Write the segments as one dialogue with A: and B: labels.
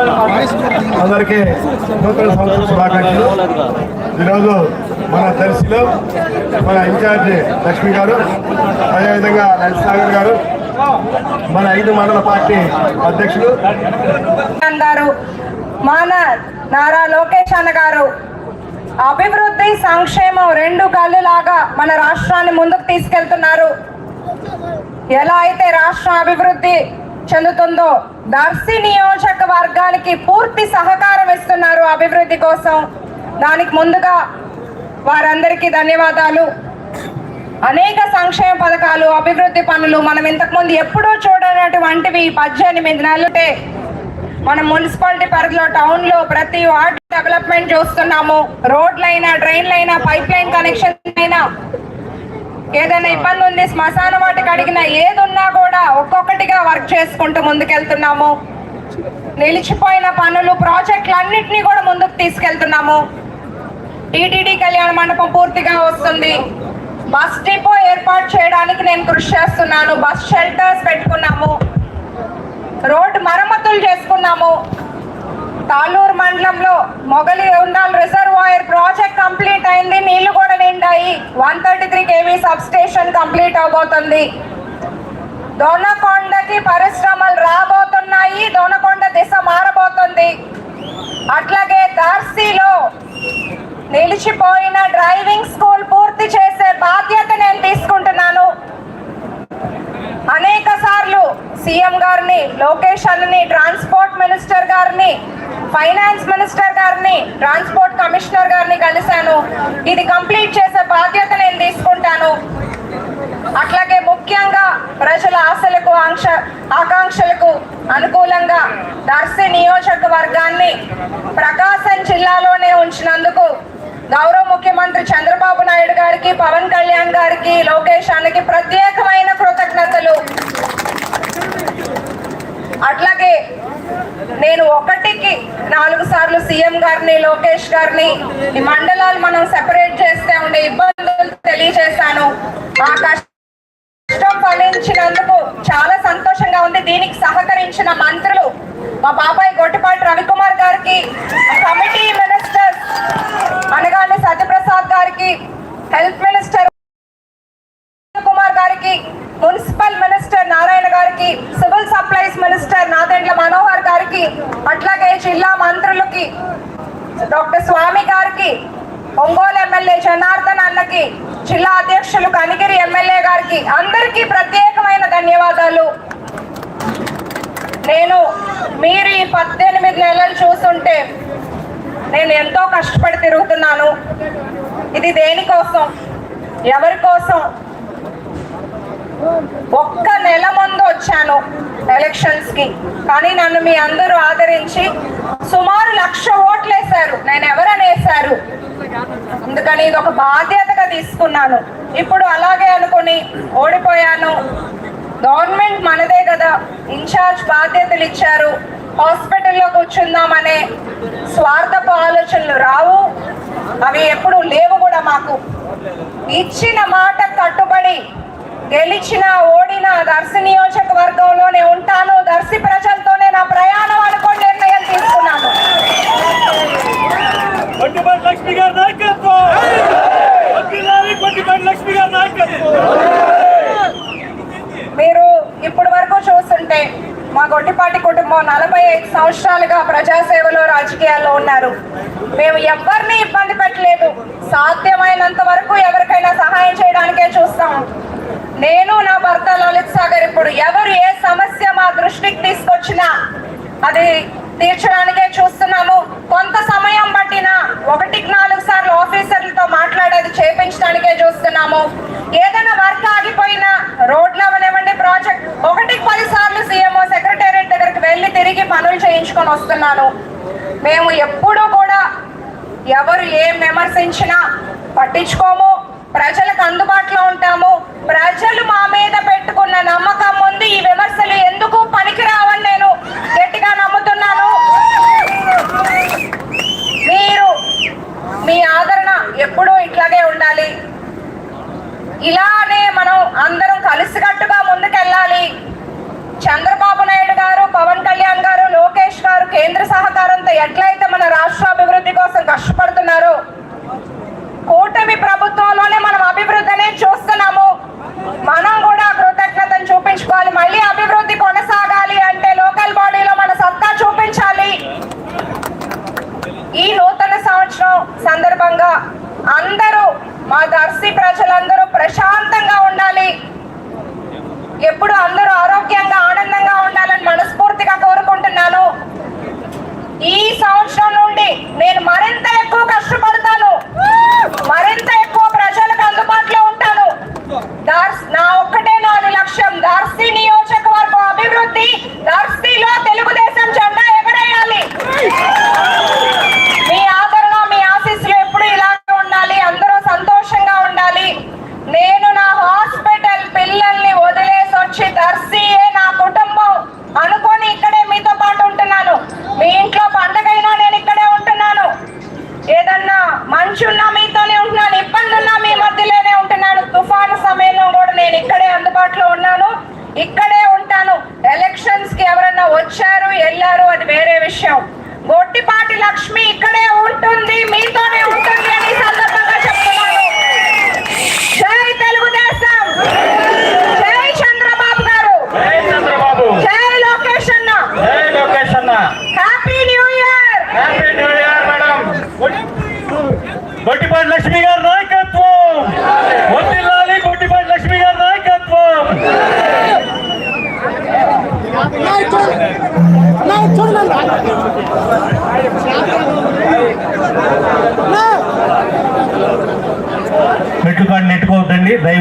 A: అందరికీ నూతన సంవత్సర శుభాకాంక్షలు. ఈరోజు మన దర్శిలో మన ఇన్ఛార్జి లక్ష్మి గారు అదేవిధంగా లలిత సాగర్ గారు మన ఐదు మండల పార్టీ అధ్యక్షులు.
B: గారు మాన నారా లోకేష్ అన్న గారు అభివృద్ధి సంక్షేమం రెండు కళ్ళు లాగా మన రాష్ట్రాన్ని ముందుకు తీసుకెళ్తున్నారు. ఎలా అయితే రాష్ట్ర అభివృద్ధి చెందుతుందో దర్శి నియోజకవర్గానికి పూర్తి సహకారం ఇస్తున్నారు అభివృద్ధి కోసం. దానికి ముందుగా వారందరికీ ధన్యవాదాలు. అనేక సంక్షేమ పథకాలు అభివృద్ధి పనులు మనం ఇంతకుముందు ఎప్పుడూ చూడనటువంటివి పద్దెనిమిది నెలలుటే మన మున్సిపాలిటీ పరిధిలో టౌన్లో ప్రతి వార్డ్ డెవలప్మెంట్ చూస్తున్నాము. రోడ్లైనా డ్రైన్లైనా పైప్ లైన్ కనెక్షన్ అయినా ఏదైనా ఇబ్బంది ఉంది శ్మశాన వాటికి అడిగినా ఏది ఉన్నా కూడా ఒక్కొక్కటిగా వర్క్ చేసుకుంటూ ముందుకెళ్తున్నాము. నిలిచిపోయిన పనులు ప్రాజెక్టులు అన్నింటినీ కూడా ముందుకు తీసుకెళ్తున్నాము. టీటీడీ కళ్యాణ మండపం పూర్తిగా వస్తుంది. బస్ డిపో ఏర్పాటు చేయడానికి నేను కృషి చేస్తున్నాను. బస్ షెల్టర్స్ పెట్టుకున్నాము. రోడ్డు మరమ్మతులు చేసుకున్నాము. తాళూరు మండలంలో మొగలి ఉండాలి రిజర్వాయర్ ప్రాజెక్ట్ కంప్లీట్ అయింది. నీళ్ళు కూడా నిండాయి. One thirty three KV substation complete అవబోతుంది. దోనకొండకి పరిశ్రమలు రాబోతున్నాయి. దోనకొండ దిశ మారబోతుంది. అట్లాగే దార్సీలో నిలిచిపోయిన డ్రైవింగ్ స్కూల్ పూర్తి చేసే బాధ్యత నేను తీసుకుంటున్నాను. అనేక సార్లు సీఎం గారిని లోకేష్ అన్నని ట్రాన్స్పోర్ట్ మినిస్టర్ గారిని ఫైనాన్స్ మినిస్టర్ గారిని ట్రాన్స్పోర్ట్ కమిషనర్ గారిని కలిశాను. ఇది కంప్లీట్ చేసే బాధ్యత నేను తీసుకుంటాను. అట్లాగే ముఖ్యంగా ప్రజల ఆశలకు ఆంక్ష ఆకాంక్షలకు అనుకూలంగా దర్శి నియోజకవర్గాన్ని ప్రకాశం జిల్లాలోనే ఉంచినందుకు గౌరవ ముఖ్యమంత్రి చంద్రబాబు నాయుడు గారికి పవన్ కళ్యాణ్ గారికి లోకేష్ అన్నకి ప్రత్యేకమైన కృతజ్ఞతలు. అట్లాగే నేను ఒకటికి నాలుగు సార్లు సీఎం గారిని లోకేష్ గారిని ఈ మండలాలు మనం సెపరేట్ చేస్తే ఉండే ఇబ్బందులు తెలియజేశాను. ఆ కష్ట ఫలించినందుకు చాలా సంతోషంగా ఉంది. దీనికి సహకరించిన మంత్రులు మా బాబాయ్ గొట్టిపాటి రవికుమార్ గారికి కమిటీ మినిస్టర్ అనగానే సత్యప్రసాద్ గారికి హెల్త్ మినిస్టర్ కుమార్ గారికి మున్సిపల్ మినిస్టర్ నారాయణ గారికి civil supplies minister Nadendla Manohar గారికి అట్లాగే జిల్లా మంత్రులకి డాక్టర్ స్వామి గారికి ఒంగోలు ఎమ్మెల్యే జనార్దన్ అన్నకి జిల్లా అధ్యక్షులు కనిగిరి ఎమ్మెల్యే గారికి అందరికీ ప్రత్యేకమైన ధన్యవాదాలు నేను మీరు ఈ పద్దెనిమిది నెలలు చూస్తుంటే నేను ఎంతో కష్టపడి తిరుగుతున్నాను. ఇది దేనికోసం ఎవరి కోసం? ఒక్క నెల ముందు వచ్చాను ఎలక్షన్స్కి. కానీ నన్ను మీ అందరూ ఆదరించి సుమారు లక్ష ఓట్లు వేశారు నేను ఎవరని వేశారు? అందుకని ఇది ఒక బాధ్యతగా తీసుకున్నాను. ఇప్పుడు అలాగే అనుకుని ఓడిపోయాను. గవర్నమెంట్ మనదే కదా. ఇన్ఛార్జ్ బాధ్యతలు ఇచ్చారు. హాస్పిటల్లో కూర్చుందామనే స్వార్థపు ఆలోచనలు రావు. అవి ఎప్పుడు లేవు కూడా మాకు. ఇచ్చిన మాట కట్టుబడి గెలిచిన ఓడిన దర్శి నియోజకవర్గంలోనే ఉంటాను. దర్శి ప్రజలతోనే నా ప్రయాణం అనుకోని నిర్ణయం తీసుకున్నాను
C: కొట్టిపల్లి లక్ష్మి గారి నాయకత్వం వకీలారి కొట్టిపల్లి లక్ష్మి గారి నాయకత్వం
B: మీరు ఇప్పటి వరకు చూస్తుంటే మా గొట్టిపాటి కుటుంబం నలభై ఐదు సంవత్సరాలుగా ప్రజాసేవలో రాజకీయాల్లో ఉన్నారు. మేము ఎవరిని ఇబ్బంది పెట్టలేదు. సాధ్యమైనంత వరకు ఎవరికైనా సహాయం చేయడానికే చూస్తాం. నేను నా భర్త లలిత్ సాగర్ ఇప్పుడు ఎవరు ఏ సమస్య మా దృష్టికి తీసుకొచ్చినా అది తీర్చడానికే చూస్తున్నాము. కొంత సమయం పట్టినా ఒకటికి నాలుగు సార్లు ఆఫీసర్లతో మాట్లాడేది చేపించడానికే చూస్తున్నాము. ఏదైనా వర్క్ ఆగిపోయినా రోడ్లు అవనివ్వండి ప్రాజెక్ట్ ఒకటి చేయించుకొని మేము ఎప్పుడూ కూడా ఎవరు ఏం విమర్శించినా పట్టించుకోము. ప్రజలకు అందుబాటులో ఉంటాము. ప్రజలు మా మీద పెట్టుకున్న నమ్మకం ఉంది. ఈ విమర్శలు ఎందుకు పనికిరావని నేను గట్టిగా నమ్ముతున్నాను. మీరు మీ ఆదరణ ఎప్పుడూ ఇట్లాగే ఉండాలి. ఇలానే మనం అందరం కలిసికట్టుగా ముందుకెళ్ళాలి. చంద్రబాబు నాయుడు గారు పవన్ కళ్యాణ్ గారు లోకేష్ గారు కేంద్ర సహకారంతో ఎట్లయితే మన రాష్ట్ర అభివృద్ధి కోసం కష్టపడుతున్నారో కూటమి ప్రభుత్వంలోనే మనం అభివృద్ధినే చూస్తున్నాము. మనం కూడా కృతజ్ఞతను చూపించుకోవాలి. మళ్ళీ అభివృద్ధి కొనసాగాలి అంటే లోకల్ బాడీలో మన సత్తా చూపించాలి. ఈ నూతన సంవత్సరం సందర్భంగా అందరూ మా దర్శి ప్రజలందరూ ప్రశాంతంగా ఉండాలి. ఎప్పుడు అందరూ ఆరోగ్యంగా ఆనందంగా ఉండాలని మనసు ఉన్నాను ఈ సంవత్సరం నుండి నేను మరింత ఎవరన్నా వచ్చారు వెళ్ళారు అది వేరే విషయం. గొట్టిపాటి లక్ష్మి ఇక్కడే ఉంటుంది మీతోనే ఉంటుంది అని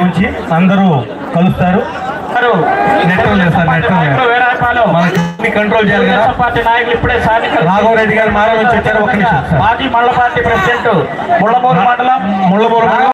D: నుంచి అందరూ కలుస్తారు. కంట్రోల్
C: పార్టీ నాయకులు ఇప్పుడే
D: రాఘవరెడ్డి గారు మారా ఒక
C: మాజీ మండల పార్టీ ప్రెసిడెంట్ ముళ్ళమూరు మండలం.
D: ముళ్ళమూరు